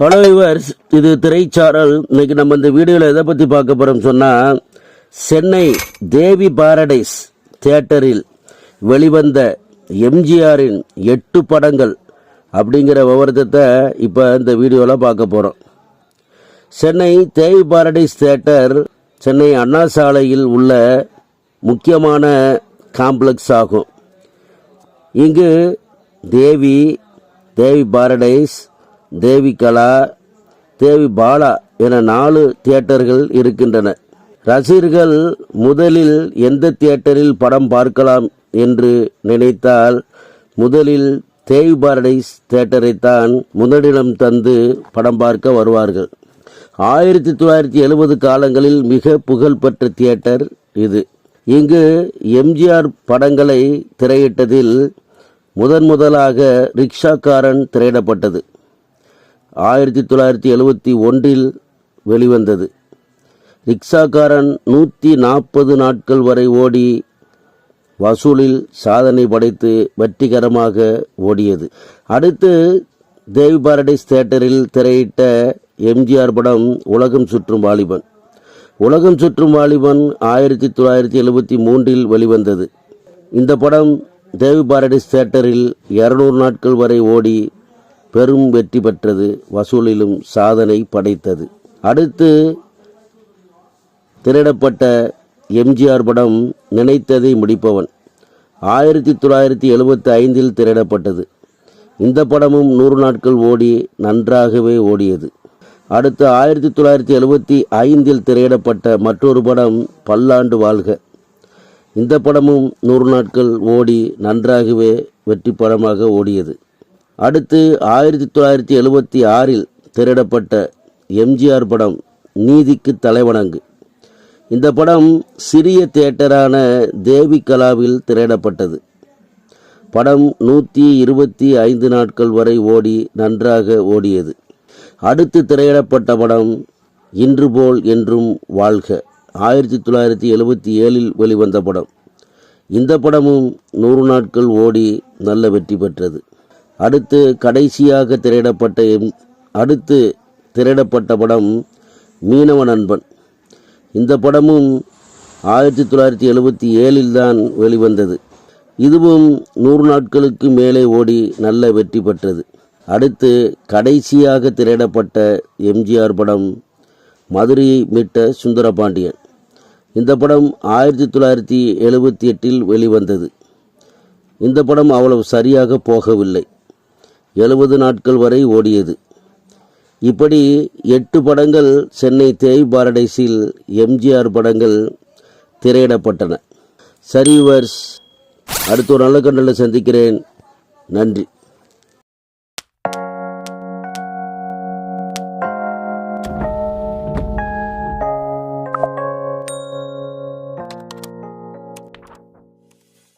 Hello இவர்ஸ் இது திரைச்சாரல். இன்னைக்கு நம்ம இந்த வீடியோவில் எதை பற்றி பார்க்க போகிறோம் சொன்னால் சென்னை தேவி பாரடைஸ் தியேட்டரில் வெளிவந்த எம்ஜிஆரின் எட்டு படங்கள் அப்படிங்கிற விவரத்தை இப்போ இந்த வீடியோவில் பார்க்க போகிறோம் சென்னை தேவி பாரடைஸ் தியேட்டர் சென்னை அண்ணா சாலையில் உள்ள முக்கியமான காம்ப்ளெக்ஸ் ஆகும். இங்கு தேவி தேவி பாரடைஸ் தேவி கலா தேவி பாலா என நாலு தியேட்டர்கள் இருக்கின்றன. ரசிகர்கள் முதலில் எந்த தியேட்டரில் படம் பார்க்கலாம் என்று நினைத்தால் முதலில் தேவி பாரடைஸ் தேட்டரைத்தான் முதலிடம் தந்து படம் பார்க்க வருவார்கள். ஆயிரத்தி தொள்ளாயிரத்தி எழுபது காலங்களில் மிக புகழ்பெற்ற தியேட்டர் இது. இங்கு எம்ஜிஆர் படங்களை திரையிட்டதில் முதன் முதலாக ரிக்ஷாக்காரன் திரையிடப்பட்டது. ஆயிரத்தி தொள்ளாயிரத்தி எழுபத்தி ஒன்றில் வெளிவந்தது. ரிக்ஷாக்காரன் நூற்றி நாற்பது நாட்கள் வரை ஓடி வசூலில் சாதனை படைத்து வெற்றிகரமாக ஓடியது. அடுத்து தேவி பாரடைஸ் தேட்டரில் திரையிட்ட எம்ஜிஆர் படம் உலகம் சுற்றும் வாலிபன். உலகம் சுற்றும் வாலிபன் ஆயிரத்தி தொள்ளாயிரத்தி எழுபத்தி மூன்றில் வெளிவந்தது. இந்த படம் தேவி பாரடைஸ் தியேட்டரில் இருநூறு நாட்கள் வரை ஓடி பெரும் வெற்றி பெற்றது. வசூலிலும் சாதனை படைத்தது. அடுத்து திரையிடப்பட்ட எம்ஜிஆர் படம் நினைத்ததை முடிப்பவன். ஆயிரத்தி தொள்ளாயிரத்தி எழுபத்தி ஐந்தில் திரையிடப்பட்டது. இந்த படமும் நூறு நாட்கள் ஓடி நன்றாகவே ஓடியது. அடுத்து ஆயிரத்தி தொள்ளாயிரத்தி எழுபத்தி ஐந்தில் திரையிடப்பட்ட மற்றொரு படம் பல்லாண்டு வாழ்க. இந்த படமும் நூறு நாட்கள் ஓடி நன்றாகவே வெற்றி படமாக ஓடியது. அடுத்து ஆயிரத்தி தொள்ளாயிரத்தி எழுபத்தி ஆறில் திரையிடப்பட்ட எம்ஜிஆர் படம் நீதிக்கு தலைவணங்கு. இந்த படம் சிறிய தியேட்டரான தேவி கலாவில் திரையிடப்பட்டது. படம் நூற்றி இருபத்தி ஐந்து நாட்கள் வரை ஓடி நன்றாக ஓடியது. அடுத்து திரையிடப்பட்ட படம் இன்று போல் என்றும் வாழ்க. ஆயிரத்தி தொள்ளாயிரத்தி எழுபத்தி ஏழில் வெளிவந்த படம். இந்த படமும் நூறு நாட்கள் ஓடி நல்ல வெற்றி பெற்றது. அடுத்து கடைசியாக திரையிடப்பட்ட எம் அடுத்து திரையிடப்பட்ட படம் மீனவ நண்பன். இந்த படமும் ஆயிரத்தி தொள்ளாயிரத்தி எழுபத்தி ஏழில் தான் வெளிவந்தது. இதுவும் நூறு நாட்களுக்கு மேலே ஓடி நல்ல வெற்றி பெற்றது. அடுத்து கடைசியாக திரையிடப்பட்ட எம்ஜிஆர் படம் மதுரையை மீட்ட சுந்தரபாண்டியன். இந்த படம் ஆயிரத்தி தொள்ளாயிரத்தி எழுபத்தி எட்டில் வெளிவந்தது. இந்த படம் அவ்வளவு சரியாக போகவில்லை. எழுபது நாட்கள் வரை ஓடியது. இப்படி எட்டு படங்கள் சென்னை தேய் பாரடைஸில் எம்ஜிஆர் படங்கள் திரையிடப்பட்டன. சரி அடுத்த ஒரு நல்ல கண்டல சந்திக்கிறேன். நன்றி.